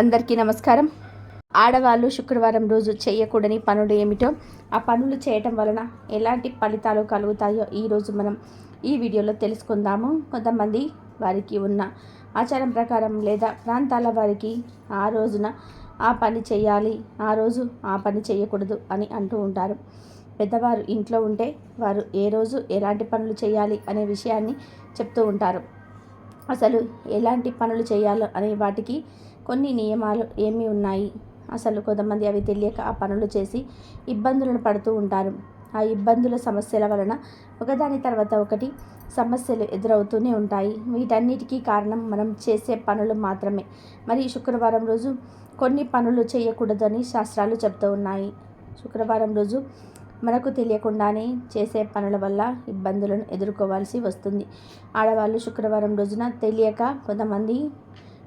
అందరికీ నమస్కారం. ఆడవాళ్ళు శుక్రవారం రోజు చేయకూడని పనులు ఏమిటో ఆ పనులు చేయటం వలన ఎలాంటి ఫలితాలు కలుగుతాయో ఈరోజు మనం ఈ వీడియోలో తెలుసుకుందాము. కొంతమంది వారికి ఉన్న ఆచారం ప్రకారం లేదా ప్రాంతాల వారికి ఆ రోజున ఆ పని చేయాలి ఆ రోజు ఆ పని చేయకూడదు అని అంటూ ఉంటారు. పెద్దవారు ఇంట్లో ఉంటే వారు ఏ రోజు ఎలాంటి పనులు చేయాలి అనే విషయాన్ని చెప్తూ ఉంటారు. అసలు ఎలాంటి పనులు చేయాలో అనే వాటికి కొన్ని నియమాలు ఏమి ఉన్నాయి. అసలు కొంతమంది అవి తెలియక ఆ పనులు చేసి ఇబ్బందులను పడుతూ ఉంటారు. ఆ ఇబ్బందుల సమస్యల వలన ఒకదాని తర్వాత ఒకటి సమస్యలు ఎదురవుతూనే ఉంటాయి. వీటన్నిటికీ కారణం మనం చేసే పనులు మాత్రమే. మరి శుక్రవారం రోజు కొన్ని పనులు చేయకూడదని శాస్త్రాలు చెప్తూ ఉన్నాయి. శుక్రవారం రోజు మనకు తెలియకుండానే చేసే పనుల వల్ల ఇబ్బందులను ఎదుర్కోవాల్సి వస్తుంది. ఆడవాళ్ళు శుక్రవారం రోజున తెలియక కొంతమంది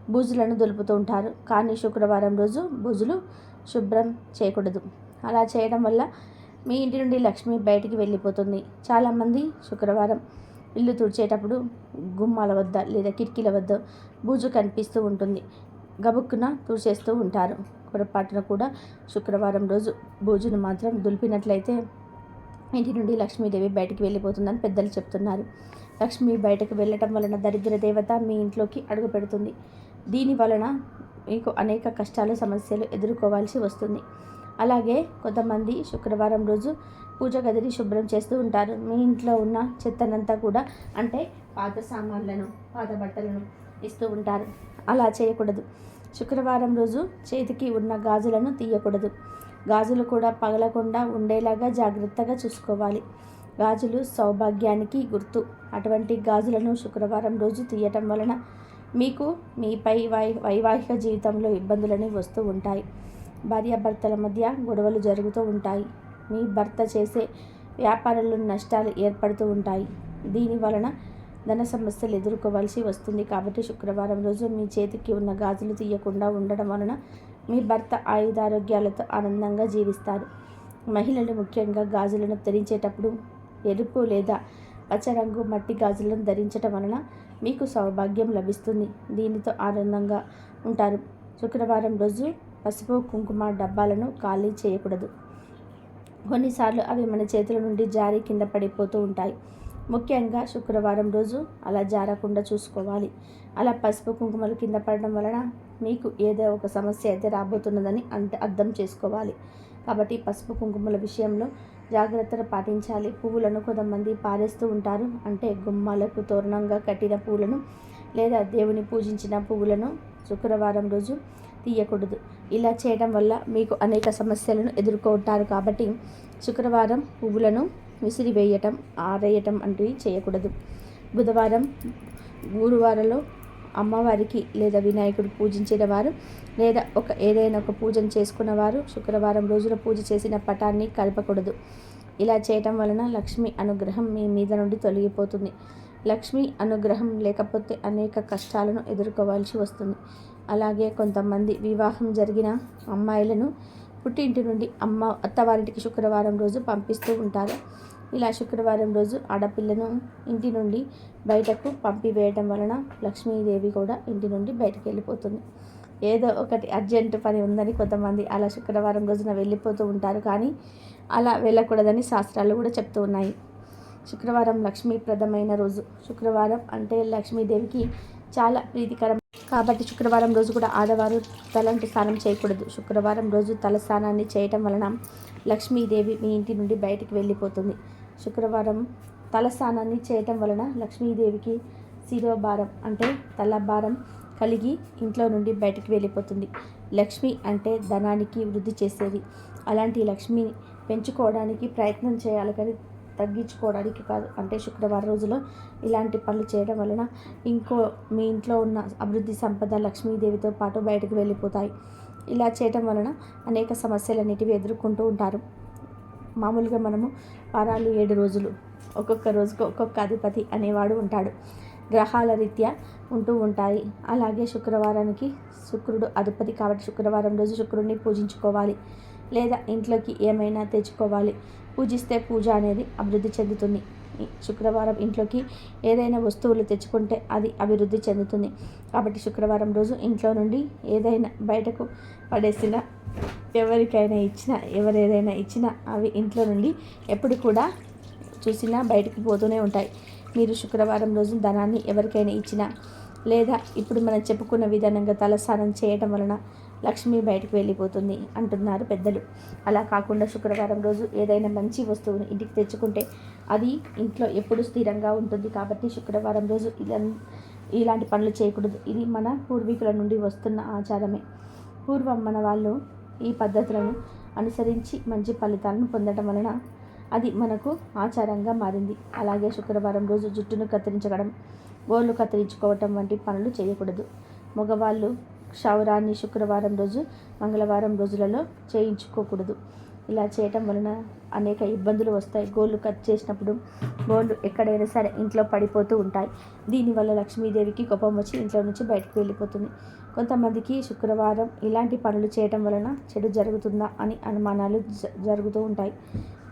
బూజులను దులుపుతూ ఉంటారు. కానీ శుక్రవారం రోజు బూజులు శుభ్రం చేయకూడదు. అలా చేయడం వల్ల మీ ఇంటి నుండి లక్ష్మి బయటికి వెళ్ళిపోతుంది. చాలామంది శుక్రవారం ఇల్లు తుడిచేటప్పుడు గుమ్మాల వద్ద లేదా కిటికీల వద్ద బూజు కనిపిస్తూ ఉంటుంది. గబుక్కున తుడిచేస్తూ ఉంటారు. పొరపాటున కూడా శుక్రవారం రోజు బూజును మాత్రం దులిపినట్లయితే ఇంటి నుండి లక్ష్మీదేవి బయటికి వెళ్ళిపోతుందని పెద్దలు చెప్తున్నారు. లక్ష్మి బయటకు వెళ్ళటం వలన దరిద్ర దేవత మీ ఇంట్లోకి అడుగు పెడుతుంది. దీని వలన మీకు అనేక కష్టాలు సమస్యలు ఎదుర్కోవాల్సి వస్తుంది. అలాగే కొంతమంది శుక్రవారం రోజు పూజ గదిని శుభ్రం చేస్తూ ఉంటారు. మీ ఇంట్లో ఉన్న చెత్తనంతా కూడా అంటే పాత సామాన్లను పాత బట్టలను ఇస్తూ ఉంటారు. అలా చేయకూడదు. శుక్రవారం రోజు చేతికి ఉన్న గాజులను తీయకూడదు. గాజులు కూడా పగలకుండా ఉండేలాగా జాగ్రత్తగా చూసుకోవాలి. గాజులు సౌభాగ్యానికి గుర్తు. అటువంటి గాజులను శుక్రవారం రోజు తీయటం వలన మీకు మీపై వై వైవాహిక జీవితంలో ఇబ్బందులని వస్తూ ఉంటాయి. భార్యాభర్తల మధ్య గొడవలు జరుగుతూ ఉంటాయి. మీ భర్త చేసే వ్యాపారంలో నష్టాలు ఏర్పడుతూ ఉంటాయి. దీని వలన ధన సమస్యలు ఎదుర్కోవాల్సి వస్తుంది కాబట్టి శుక్రవారం రోజు మీ చేతికి ఉన్న గాజులు తీయకుండా ఉండడం వలన మీ భర్త ఆయుధారోగ్యాలతో ఆనందంగా జీవిస్తారు. మహిళలు ముఖ్యంగా గాజులను ధరించేటప్పుడు ఎరుపు లేదా పచ్చరంగు మట్టి గాజులను ధరించటం వలన మీకు సౌభాగ్యం లభిస్తుంది. దీనితో ఆనందంగా ఉంటారు. శుక్రవారం రోజు పసుపు కుంకుమ డబ్బాలను ఖాళీ చేయకూడదు. కొన్నిసార్లు అవి మన చేతుల నుండి జారి కింద పడిపోతూ ఉంటాయి. ముఖ్యంగా శుక్రవారం రోజు అలా జారకుండా చూసుకోవాలి. అలా పసుపు కుంకుమలు కింద పడడం వలన మీకు ఏదో ఒక సమస్య అయితే రాబోతున్నదని అంటే అర్థం చేసుకోవాలి. కాబట్టి పసుపు కుంకుమల విషయంలో జాగ్రత్తలు పాటించాలి. పువ్వులను కొంతమంది పారేస్తూ ఉంటారు. అంటే గుమ్మాలకు తోరణంగా కట్టిన పువ్వులను లేదా దేవుని పూజించిన పువ్వులను శుక్రవారం రోజు తీయకూడదు. ఇలా చేయడం వల్ల మీకు అనేక సమస్యలను ఎదుర్కొంటారు కాబట్టి శుక్రవారం పువ్వులను విసిరివేయటం ఆరేయటం వంటివి చేయకూడదు. బుధవారం గురువారంలో అమ్మవారికి లేదా వినాయకుడు పూజించిన వారు లేదా ఒక ఏదైనా ఒక పూజను చేసుకున్నవారు శుక్రవారం రోజున పూజ చేసిన పటాన్ని కలపకూడదు. ఇలా చేయటం వలన లక్ష్మి అనుగ్రహం మీ మీద నుండి తొలగిపోతుంది. లక్ష్మి అనుగ్రహం లేకపోతే అనేక కష్టాలను ఎదుర్కోవాల్సి వస్తుంది. అలాగే కొంతమంది వివాహం జరిగిన అమ్మాయిలను పుట్టింటి నుండి అమ్మ అత్తవారింటికి శుక్రవారం రోజు పంపిస్తూ ఉంటారు. ఇలా శుక్రవారం రోజు ఆడపిల్లను ఇంటి నుండి బయటకు పంపివేయడం వలన లక్ష్మీదేవి కూడా ఇంటి నుండి బయటకు వెళ్ళిపోతుంది. ఏదో ఒకటి అర్జెంటు పని ఉందని కొంతమంది అలా శుక్రవారం రోజున వెళ్ళిపోతూ ఉంటారు కానీ అలా వెళ్ళకూడదని శాస్త్రాలు కూడా చెప్తూ ఉన్నాయి. శుక్రవారం లక్ష్మీప్రదమైన రోజు. శుక్రవారం అంటే లక్ష్మీదేవికి చాలా ప్రీతికరం. కాబట్టి శుక్రవారం రోజు కూడా ఆడవారు తలంటి స్నానం చేయకూడదు. శుక్రవారం రోజు తల స్నానాన్ని చేయటం వలన లక్ష్మీదేవి మీ ఇంటి నుండి బయటికి వెళ్ళిపోతుంది. శుక్రవారం తల స్నానాన్ని చేయటం వలన లక్ష్మీదేవికి శిరోభారం అంటే తలభారం కలిగి ఇంట్లో నుండి బయటికి వెళ్ళిపోతుంది. లక్ష్మి అంటే ధనానికి వృద్ధి చేసేది. అలాంటి లక్ష్మిని పెంచుకోవడానికి ప్రయత్నం చేయాలి కానీ తగ్గించుకోవడానికి కాదు. అంటే శుక్రవారం రోజులో ఇలాంటి పనులు చేయడం వలన ఇంకో మీ ఇంట్లో ఉన్న అభివృద్ధి సంపద లక్ష్మీదేవితో పాటు బయటకు వెళ్ళిపోతాయి. ఇలా చేయటం వలన అనేక సమస్యలు అనేటివి ఎదుర్కొంటూ ఉంటారు. మామూలుగా మనము వారాలు ఏడు రోజులు ఒక్కొక్క రోజుకు ఒక్కొక్క అధిపతి అనేవాడు ఉంటాడు. గ్రహాల రీత్యా ఉంటూ ఉంటాయి. అలాగే శుక్రవారానికి శుక్రుడు అధిపతి కాబట్టి శుక్రవారం రోజు శుక్రుడిని పూజించుకోవాలి. లేదా ఇంట్లోకి ఏమైనా తెచ్చుకోవాలి. పూజిస్తే పూజ అనేది అభివృద్ధి చెందుతుంది. శుక్రవారం ఇంట్లోకి ఏదైనా వస్తువులు తెచ్చుకుంటే అది అభివృద్ధి చెందుతుంది. కాబట్టి శుక్రవారం రోజు ఇంట్లో నుండి ఏదైనా బయటకు పడేసిన ఎవరికైనా ఇచ్చినా ఎవరేదైనా ఇచ్చినా అవి ఇంట్లో నుండి ఎప్పుడు కూడా చూసినా బయటికి పోతూనే ఉంటాయి. మీరు శుక్రవారం రోజు ధనాన్ని ఎవరికైనా ఇచ్చినా లేదా ఇప్పుడు మనం చెప్పుకున్న విధానంగా తలస్నానం చేయటం వలన లక్ష్మి బయటకు వెళ్ళిపోతుంది అంటున్నారు పెద్దలు. అలా కాకుండా శుక్రవారం రోజు ఏదైనా మంచి వస్తువుని ఇంటికి తెచ్చుకుంటే అది ఇంట్లో ఎప్పుడు స్థిరంగా ఉంటుంది కాబట్టి శుక్రవారం రోజు ఇలా ఇలాంటి పనులు చేయకూడదు. ఇది మన పూర్వీకుల నుండి వస్తున్న ఆచారమే. పూర్వం మన వాళ్ళు ఈ పద్ధతులను అనుసరించి మంచి ఫలితాలను పొందటం వలన అది మనకు ఆచారంగా మారింది. అలాగే శుక్రవారం రోజు జుట్టును కత్తిరించడం గోళ్ళు కత్తిరించుకోవటం వంటి పనులు చేయకూడదు. మగవాళ్ళు క్షౌరాన్ని శుక్రవారం రోజు మంగళవారం రోజులలో చేయించుకోకూడదు. ఇలా చేయటం వలన అనేక ఇబ్బందులు వస్తాయి. గోళ్ళు కట్ చేసినప్పుడు గోళ్ళు ఎక్కడైనా సరే ఇంట్లో పడిపోతూ ఉంటాయి. దీనివల్ల లక్ష్మీదేవికి కోపం వచ్చి ఇంట్లో నుంచి బయటకు వెళ్ళిపోతుంది. కొంతమందికి శుక్రవారం ఇలాంటి పనులు చేయటం వలన చెడు జరుగుతుందా అని అనుమానాలు జరుగుతూ ఉంటాయి.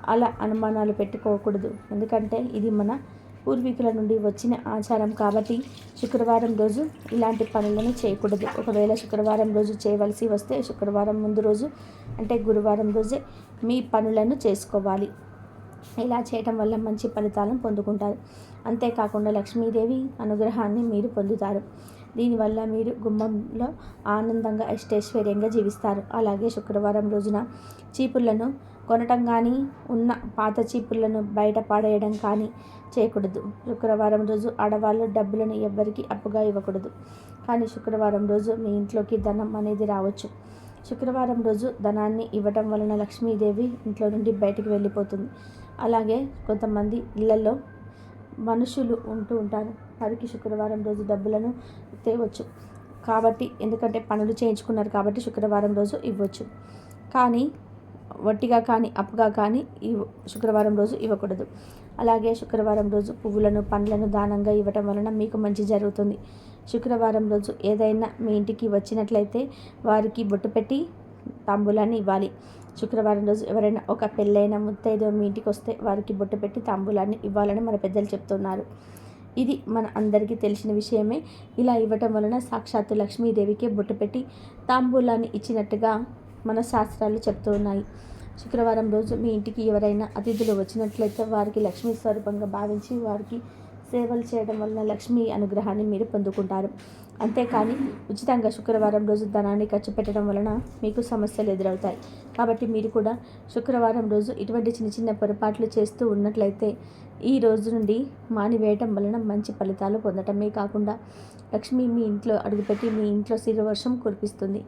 అలా అనుమానాలు పెట్టుకోకూడదు. ఎందుకంటే ఇది మన పూర్వీకుల నుండి వచ్చిన ఆచారం కాబట్టి శుక్రవారం రోజు ఇలాంటి పనులను చేయకూడదు. ఒకవేళ శుక్రవారం రోజు చేయవలసి వస్తే శుక్రవారం ముందు రోజు అంటే గురువారం రోజే మీ పనులను చేసుకోవాలి. ఇలా చేయటం వల్ల మంచి ఫలితాలను పొందుకుంటారు. అంతేకాకుండా లక్ష్మీదేవి అనుగ్రహాన్ని మీరు పొందుతారు. దీనివల్ల మీరు గుమ్మంలో ఆనందంగా అష్టైశ్వర్యంగా జీవిస్తారు. అలాగే శుక్రవారం రోజున చీపుర్లను కొనటం కానీ ఉన్న పాత చీపుర్లను బయట పాడేయడం కానీ చేయకూడదు. శుక్రవారం రోజు ఆడవాళ్ళు డబ్బులను ఎవ్వరికీ అప్పుగా ఇవ్వకూడదు. కానీ శుక్రవారం రోజు మీ ఇంట్లోకి ధనం అనేది రావచ్చు. శుక్రవారం రోజు ధనాన్ని ఇవ్వటం వలన లక్ష్మీదేవి ఇంట్లో నుండి బయటికి వెళ్ళిపోతుంది. అలాగే కొంతమంది ఇళ్ళలో మనుషులు ఉంటూ ఉంటారు. వారికి శుక్రవారం రోజు డబ్బులను తేవచ్చు. కాబట్టి ఎందుకంటే పనులు చేయించుకున్నారు కాబట్టి శుక్రవారం రోజు ఇవ్వచ్చు. కానీ వట్టిగా కానీ అప్పుగా కానీ ఇవ్ శుక్రవారం రోజు ఇవ్వకూడదు. అలాగే శుక్రవారం రోజు పువ్వులను పండ్లను దానంగా ఇవ్వటం వలన మీకు మంచి జరుగుతుంది. శుక్రవారం రోజు ఏదైనా మీ ఇంటికి వచ్చినట్లయితే వారికి బొట్టు పెట్టి తాంబూలాన్ని ఇవ్వాలి. శుక్రవారం రోజు ఎవరైనా ఒక పెళ్ళైన ముత్తైదో మీ ఇంటికి వస్తే వారికి బొట్టు పెట్టి తాంబూలాన్ని ఇవ్వాలని మన పెద్దలు చెప్తున్నారు. ఇది మన అందరికీ తెలిసిన విషయమే. ఇలా ఇవ్వటం వలన సాక్షాత్తు లక్ష్మీదేవికి బొట్టు పెట్టి తాంబూలాన్ని ఇచ్చినట్టుగా మన శాస్త్రాలు చెప్తూ ఉన్నాయి. శుక్రవారం రోజు మీ ఇంటికి ఎవరైనా అతిథులు వచ్చినట్లయితే వారికి లక్ష్మీ స్వరూపంగా భావించి వారికి సేవలు చేయడం వలన లక్ష్మీ అనుగ్రహాన్ని మీరు పొందుకుంటారు. అంతేకాని ఉచితంగా శుక్రవారం రోజు ధనాన్ని ఖర్చు పెట్టడం వలన మీకు సమస్యలు ఎదురవుతాయి. కాబట్టి మీరు కూడా శుక్రవారం రోజు ఇటువంటి చిన్న చిన్న పొరపాట్లు చేస్తూ ఉన్నట్లయితే ఈ రోజు నుండి మానివేయటం వలన మంచి ఫలితాలు పొందటమే కాకుండా లక్ష్మి మీ ఇంట్లో అడుగుపెట్టి మీ ఇంట్లో శిరవర్షం కురిపిస్తుంది.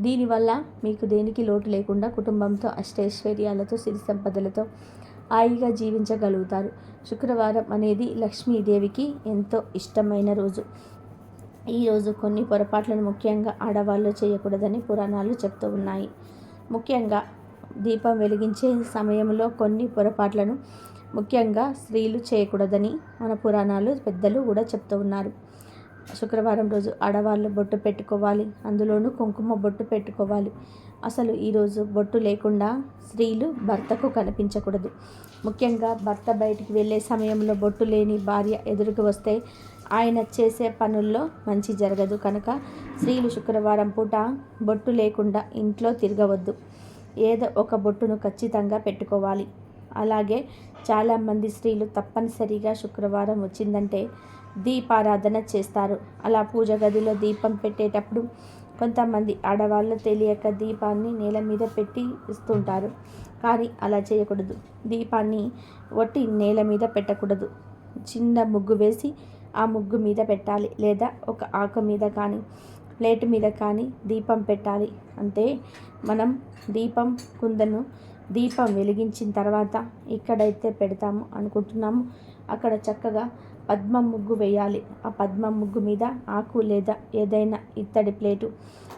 దీనివల్ల మీకు దేనికి లోటు లేకుండా కుటుంబంతో అష్టైశ్వర్యాలతో సిరి సంపదలతో హాయిగా జీవించగలుగుతారు. శుక్రవారం అనేది లక్ష్మీదేవికి ఎంతో ఇష్టమైన రోజు. ఈరోజు కొన్ని పొరపాట్లను ముఖ్యంగా ఆడవాళ్ళు చేయకూడదని పురాణాలు చెప్తూ ఉన్నాయి. ముఖ్యంగా దీపం వెలిగించే సమయంలో కొన్ని పొరపాట్లను ముఖ్యంగా స్త్రీలు చేయకూడదని మన పురాణాలు పెద్దలు కూడా చెప్తూ ఉన్నారు. శుక్రవారం రోజు ఆడవాళ్ళు బొట్టు పెట్టుకోవాలి. అందులోనూ కుంకుమ బొట్టు పెట్టుకోవాలి. అసలు ఈరోజు బొట్టు లేకుండా స్త్రీలు భర్తకు కనిపించకూడదు. ముఖ్యంగా భర్త బయటికి వెళ్ళే సమయంలో బొట్టు లేని భార్య ఎదురుకు వస్తే ఆయన చేసే పనుల్లో మంచి జరగదు. కనుక స్త్రీలు శుక్రవారం పూట బొట్టు లేకుండా ఇంట్లో తిరగవద్దు. ఏదో ఒక బొట్టును ఖచ్చితంగా పెట్టుకోవాలి. అలాగే చాలామంది స్త్రీలు తప్పనిసరిగా శుక్రవారం వచ్చిందంటే దీపారాధన చేస్తారు. అలా పూజ గదిలో దీపం పెట్టేటప్పుడు కొంతమంది ఆడవాళ్ళు తెలియక దీపాన్ని నేల మీద పెట్టి ఇస్తుంటారు. కానీ అలా చేయకూడదు. దీపాన్ని ఒట్టి నేల మీద పెట్టకూడదు. చిన్న ముగ్గు వేసి ఆ ముగ్గు మీద పెట్టాలి. లేదా ఒక ఆకు మీద కానీ ప్లేట్ మీద కానీ దీపం పెట్టాలి. అంటే మనం దీపం కుందను దీపం వెలిగించిన తర్వాత ఇక్కడైతే పెడతాము అనుకుంటున్నాము. అక్కడ చక్కగా పద్మం ముగ్గు వేయాలి. ఆ పద్మ ముగ్గు మీద ఆకు లేదా ఏదైనా ఇత్తడి ప్లేటు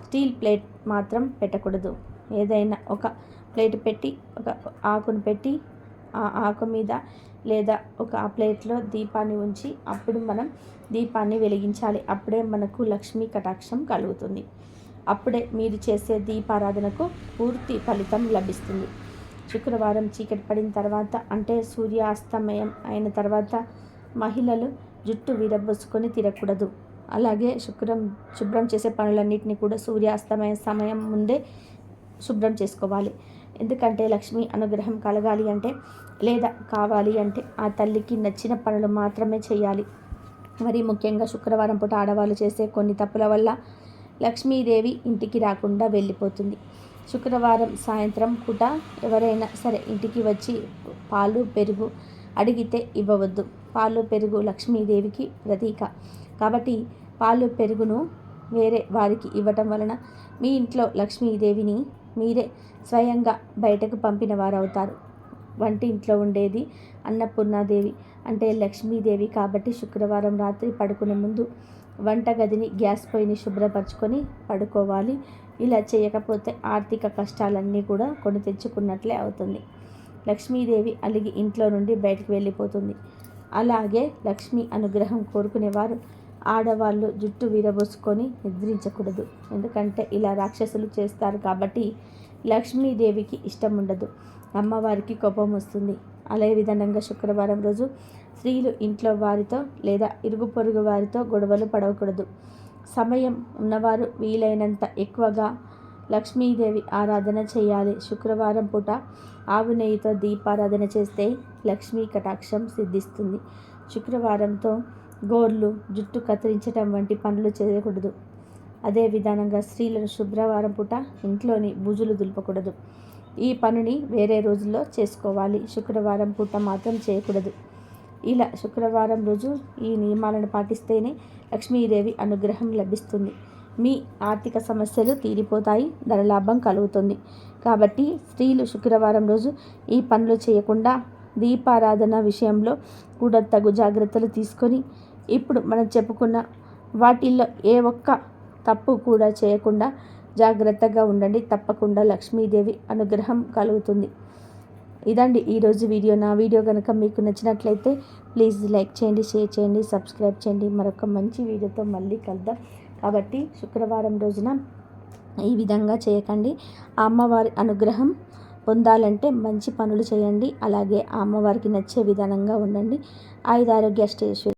స్టీల్ ప్లేట్ మాత్రం పెట్టకూడదు. ఏదైనా ఒక ప్లేట్ పెట్టి ఒక ఆకును పెట్టి ఆ ఆకు మీద లేదా ఒక ఆ ప్లేట్లో దీపాన్ని ఉంచి అప్పుడు మనం దీపాన్ని వెలిగించాలి. అప్పుడే మనకు లక్ష్మీ కటాక్షం కలుగుతుంది. అప్పుడే మీరు చేసే దీపారాధనకు పూర్తి ఫలితం లభిస్తుంది. శుక్రవారం చీకటి పడిన తర్వాత అంటే సూర్యాస్తమయం అయిన తర్వాత మహిళలు జుట్టు విరబోసుకొని తిరగకూడదు. అలాగే శుక్రం శుభ్రం చేసే పనులన్నింటినీ కూడా సూర్యాస్తమయ సమయం ముందే శుభ్రం చేసుకోవాలి. ఎందుకంటే లక్ష్మి అనుగ్రహం కలగాలి అంటే లేదా కావాలి అంటే ఆ తల్లికి నచ్చిన పనులు మాత్రమే చేయాలి. మరి ముఖ్యంగా శుక్రవారం పూట ఆడవాళ్ళు చేసే కొన్ని తప్పుల వల్ల లక్ష్మీదేవి ఇంటికి రాకుండా వెళ్ళిపోతుంది. శుక్రవారం సాయంత్రం పూట ఎవరైనా సరే ఇంటికి వచ్చి పాలు పెరుగు అడిగితే ఇవ్వవద్దు. పాలు పెరుగు లక్ష్మీదేవికి ప్రతీక. కాబట్టి పాలు పెరుగును వేరే వారికి ఇవ్వటం వలన మీ ఇంట్లో లక్ష్మీదేవిని మీరే స్వయంగా బయటకు పంపిన వారవుతారు. వంటి ఇంట్లో ఉండేది అన్నపూర్ణాదేవి అంటే లక్ష్మీదేవి కాబట్టి శుక్రవారం రాత్రి పడుకునే ముందు వంటగదిని గ్యాస్ పొయ్యిని శుభ్రపరచుకొని పడుకోవాలి. ఇలా చేయకపోతే ఆర్థిక కష్టాలన్నీ కూడా కొని తెచ్చుకున్నట్లే అవుతుంది. లక్ష్మీదేవి అలిగి ఇంట్లో నుండి బయటకు వెళ్ళిపోతుంది. అలాగే లక్ష్మి అనుగ్రహం కోరుకునేవారు. ఆడవాళ్ళు జుట్టు విరబోసుకొని నిద్రించకూడదు. ఎందుకంటే ఇలా రాక్షసులు చేస్తారు కాబట్టి లక్ష్మీదేవికి ఇష్టం ఉండదు అమ్మవారికి కోపం వస్తుంది. అదే విధంగా శుక్రవారం రోజు స్త్రీలు ఇంట్లో వారితో లేదా ఇరుగు పొరుగు వారితో గొడవలు పడవకూడదు సమయం ఉన్నవారు వీలైనంత ఎక్కువగా లక్ష్మీదేవి ఆరాధన చేయాలి. శుక్రవారం పూట ఆవు నెయ్యితో దీపారాధన చేస్తే లక్ష్మీ కటాక్షం సిద్ధిస్తుంది. శుక్రవారంతో గోర్లు జుట్టు కత్తిరించటం వంటి పనులు చేయకూడదు. అదే విధానంగా స్త్రీలను శుభ్రవారం పూట ఇంట్లోని భుజులు దులపకూడదు. ఈ పనిని వేరే రోజుల్లో చేసుకోవాలి. శుక్రవారం పూట మాత్రం చేయకూడదు. ఇలా శుక్రవారం రోజు ఈ నియమాలను పాటిస్తేనే లక్ష్మీదేవి అనుగ్రహం లభిస్తుంది. మీ ఆర్థిక సమస్యలు తీరిపోతాయి ధనలాభం కలుగుతుంది. కాబట్టి స్త్రీలు శుక్రవారం రోజు ఈ పనులు చేయకుండా దీపారాధన విషయంలో కూడా తగు జాగ్రత్తలు తీసుకొని ఇప్పుడు మనం చెప్పుకున్న వాటిల్లో ఏ ఒక్క తప్పు కూడా చేయకుండా జాగ్రత్తగా ఉండండి. తప్పకుండా లక్ష్మీదేవి అనుగ్రహం కలుగుతుంది. ఇదండి ఈరోజు వీడియో. నా వీడియో కనుక మీకు నచ్చినట్లయితే ప్లీజ్ లైక్ చేయండి షేర్ చేయండి సబ్స్క్రైబ్ చేయండి. మరొక మంచి వీడియోతో మళ్ళీ కలుద్దాం. కాబట్టి శుక్రవారం రోజున ఈ విధంగా చేయకండి. ఆ అమ్మవారి అనుగ్రహం పొందాలంటే మంచి పనులు చేయండి. అలాగే ఆ అమ్మవారికి నచ్చే విధానంగా ఉండండి. ఆయుధారోగ్య స్టేషన్